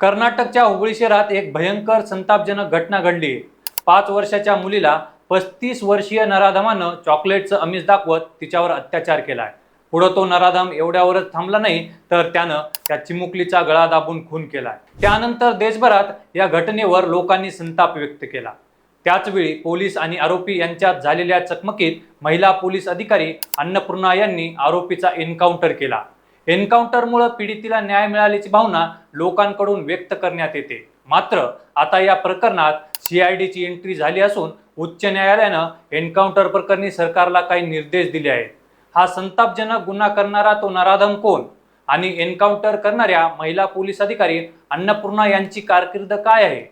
कर्नाटकच्या हुबळी शहरात एक भयंकर संतापजनक घटना घडली. पाच वर्षाच्या मुलीला पस्तीस वर्षीय नराधमानं चॉकलेटचं अमिष दाखवत तिच्यावर अत्याचार केलाय. पुढं तो नराधम एवढ्यावरच थांबला नाही तर त्यानं त्या चिमुकलीचा गळा दाबून खून केलाय. त्यानंतर देशभरात या घटनेवर लोकांनी संताप व्यक्त केला. त्याचवेळी पोलीस आणि आरोपी यांच्यात झालेल्या चकमकीत महिला पोलीस अधिकारी अन्नपूर्णा यांनी आरोपीचा एन्काउंटर केला. एन्काउंटरमुळे पीडितीला न्याय मिळाल्याची भावना लोकांकडून व्यक्त करण्यात येते. मात्र आता या प्रकरणात सीआयडीची एंट्री झाली असून उच्च न्यायालयानं एन्काउंटर प्रकरणी सरकारला काही निर्देश दिले आहेत. हा संतापजनक गुन्हा करणारा तो नराधम कोण? आणि एन्काउंटर करणाऱ्या महिला पोलीस अधिकारी अन्नपूर्णा यांची कारकीर्द काय आहे?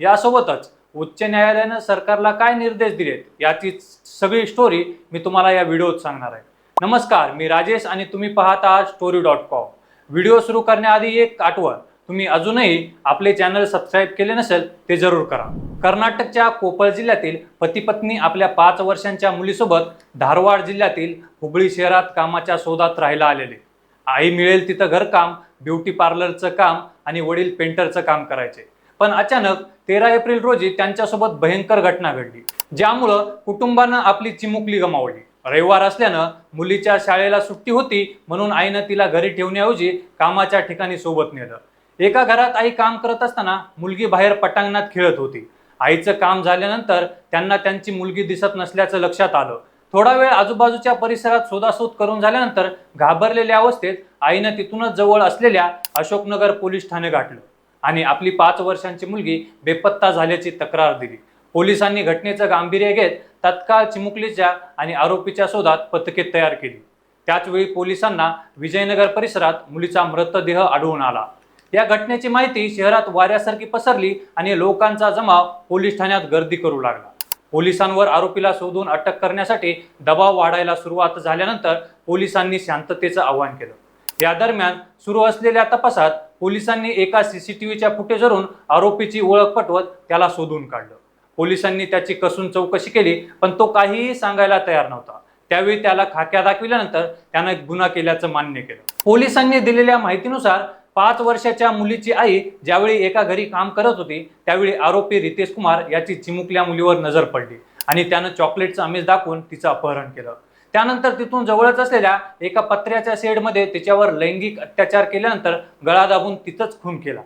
यासोबतच उच्च न्यायालयानं सरकारला काय निर्देश दिलेत? याची सगळी स्टोरी मी तुम्हाला या व्हिडिओत सांगणार आहे. नमस्कार मी राजेश आणि तुम्ही पाहत आहात स्टोरी डॉट कॉम व्हिडिओ सुरू करण्याआधी एक आठवण तुम्ही अजूनही आपले चॅनल सबस्क्राईब केले नसेल ते जरूर करा. कर्नाटकच्या कोपळ जिल्ह्यातील पतीपत्नी आपल्या पाच वर्षांच्या मुलीसोबत धारवाड जिल्ह्यातील हुबळी शहरात कामाच्या शोधात राहायला आलेले. आई मिळेल तिथं घरकाम ब्युटी पार्लरचं काम आणि वडील पेंटरचं काम करायचे. पण अचानक तेरा एप्रिल रोजी त्यांच्यासोबत भयंकर घटना घडली ज्यामुळं कुटुंबानं आपली चिमुकली गमावली. रविवार असल्यानं मुलीच्या शाळेला सुट्टी होती म्हणून आईनं तिला घरी ठेवण्याऐवजी कामाच्या ठिकाणी सोबत नेलं. एका घरात आई काम करत असताना मुलगी बाहेर पटांगणात खेळत होती. आईचं काम झाल्यानंतर त्यांना त्यांची मुलगी दिसत नसल्याचं लक्षात आलं. थोडा वेळ आजूबाजूच्या परिसरात शोधाशोध करून झाल्यानंतर घाबरलेल्या अवस्थेत आईनं तिथूनच जवळ असलेल्या अशोकनगर पोलीस ठाणे गाठलं आणि आपली पाच वर्षांची मुलगी बेपत्ता झाल्याची तक्रार दिली. पोलिसांनी घटनेचं गांभीर्य घेत तत्काळ चिमुकलीच्या आणि आरोपीच्या शोधात पथके तयार केली. त्याचवेळी पोलिसांना विजयनगर परिसरात मुलीचा मृतदेह आढळून आला. या घटनेची माहिती शहरात वाऱ्यासारखी पसरली आणि लोकांचा जमाव पोलीस ठाण्यात गर्दी करू लागला. पोलिसांवर आरोपीला शोधून अटक करण्यासाठी दबाव वाढायला सुरुवात झाल्यानंतर पोलिसांनी शांततेचं आवाहन केलं. या दरम्यान सुरू असलेल्या तपासात पोलिसांनी एका सीसीटीव्हीच्या फुटेजवरून आरोपीची ओळख पटवत त्याला शोधून काढलं. पोलिसांनी त्याची कसून चौकशी केली पण तो काहीही सांगायला तयार नव्हता. त्यावेळी त्याला खाक्या दाखविल्यानंतर त्यानं गुन्हा केल्याचं मान्य केलं. पोलिसांनी दिलेल्या माहितीनुसार पाच वर्षाच्या मुलीची आई ज्यावेळी एका घरी काम करत होती त्यावेळी आरोपी रितेश कुमार याची चिमुकल्या मुलीवर नजर पडली आणि त्यानं चॉकलेटचं आमिष दाखवून तिचं अपहरण केलं. त्यानंतर तिथून जवळच असलेल्या एका पत्र्याच्या शेडमध्ये तिच्यावर लैंगिक अत्याचार केल्यानंतर गळा दाबून तिथंच खून केला.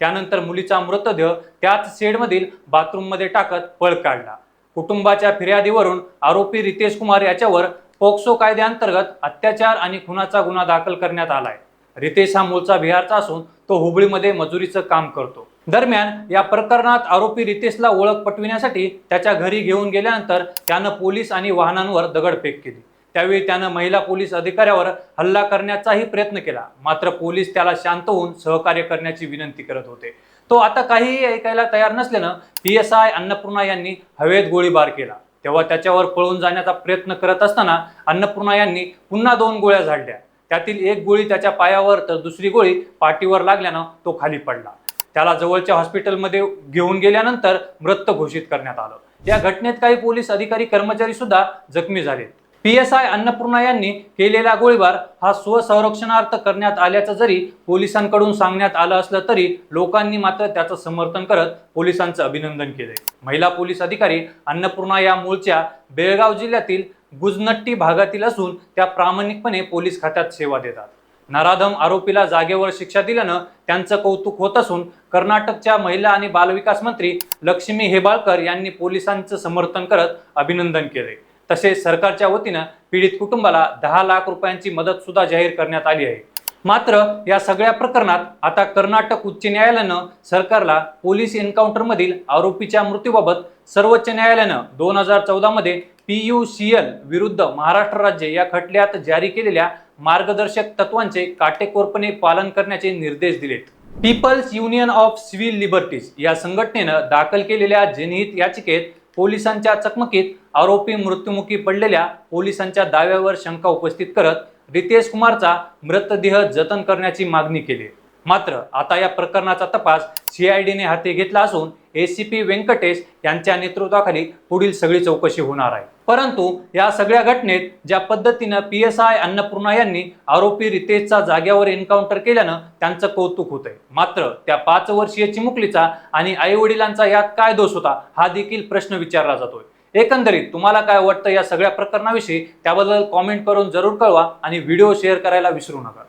त्यानंतर मुलीचा मृतदेह त्याच शेडमधील बाथरूममध्ये टाकत पळ काढला. कुटुंबाच्या फिर्यादीवरून आरोपी रितेश कुमार याच्यावर पोक्सो कायद्याअंतर्गत अत्याचार आणि खुनाचा गुन्हा दाखल करण्यात आलाय. रितेश हा मूळचा बिहारचा असून तो हुबळीमध्ये मजुरीचं काम करतो. दरम्यान या प्रकरणात आरोपी रितेशला ओळख पटविण्यासाठी त्याच्या घरी घेऊन गेल्यानंतर त्यानं पोलीस आणि वाहनांवर दगडफेक केली. त्यावेळी त्यानं महिला पोलीस अधिकाऱ्यावर हल्ला करण्याचाही प्रयत्न केला. मात्र पोलीस त्याला शांत होऊन सहकार्य करण्याची विनंती करत होते. तो आता काहीही ऐकायला तयार नसल्यानं पी एस आय अन्नपूर्णा यांनी हवेत गोळीबार केला. तेव्हा त्याच्यावर पळून जाण्याचा प्रयत्न करत असताना अन्नपूर्णा यांनी पुन्हा दोन गोळ्या झाडल्या. त्यातील एक गोळी त्याच्या पायावर तर दुसरी गोळी पाठीवर लागल्यानं तो खाली पडला. त्याला जवळच्या हॉस्पिटलमध्ये घेऊन गेल्यानंतर मृत घोषित करण्यात आलं. या घटनेत काही पोलीस अधिकारी कर्मचारी सुद्धा जखमी झाले पी एस आय अन्नपूर्णा यांनी केलेला गोळीबार हा स्वसंरक्षणार्थ करण्यात आल्याचं जरी पोलिसांकडून सांगण्यात आलं असलं तरी लोकांनी मात्र त्याचं समर्थन करत पोलिसांचं अभिनंदन केलंय. महिला पोलीस अधिकारी अन्नपूर्णा या मूळच्या बेळगाव जिल्ह्यातील गुजनट्टी भागातील असून त्या प्रामाणिकपणे पोलीस खात्यात सेवा देतात. नराधम आरोपीला जागेवर शिक्षा दिल्यानं त्यांचं कौतुक होत असून कर्नाटकच्या महिला आणि बालविकास मंत्री लक्ष्मी हेबाळकर यांनी पोलिसांचं समर्थन करत अभिनंदन केले तसेच सरकारच्या वतीनं पीडित कुटुंबाला दहा लाख रुपयांची मदत सुद्धा जाहीर करण्यात आली आहे. मात्र या सगळ्या प्रकरणात आता कर्नाटक उच्च न्यायालयानं सरकारला पोलीस एन्काउंटरमधील आरोपीच्या मृत्यूबाबत सर्वोच्च न्यायालयानं दोन हजार चौदामध्ये पी यू सी एल विरुद्ध महाराष्ट्र राज्य या खटल्यात जारी केलेल्या मार्गदर्शक तत्वांचे काटेकोरपणे पालन करण्याचे निर्देश दिलेत. People's union of civil liberties या संघटनेनं दाखल केलेल्या जनहित याचिकेत पोलिसांच्या चकमकीत आरोपी मृत्युमुखी पडलेल्या पोलिसांच्या दाव्यावर शंका उपस्थित करत रितेश कुमारचा मृतदेह जतन करण्याची मागणी केली मात्र आता या प्रकरणाचा तपास सीआयडीने हाती घेतला असून एसीपी व्यंकटेश यांच्या नेतृत्वाखाली पुढील सगळी चौकशी होणार आहे. परंतु या सगळ्या घटनेत ज्या पद्धतीनं पी एस आय अन्नपूर्णा यांनी आरोपी रितेशचा जाग्यावर एन्काउंटर केल्यानं त्यांचं कौतुक होतंय. मात्र त्या पाच वर्षीय चिमुकलीचा आणि आई वडिलांचा यात काय दोष होता हा देखील प्रश्न विचारला जातोय. एकंदरीत तुम्हाला काय वाटतं या सगळ्या प्रकरणाविषयी? त्याबद्दल कॉमेंट करून जरूर कळवा आणि व्हिडिओ शेअर करायला विसरू नका.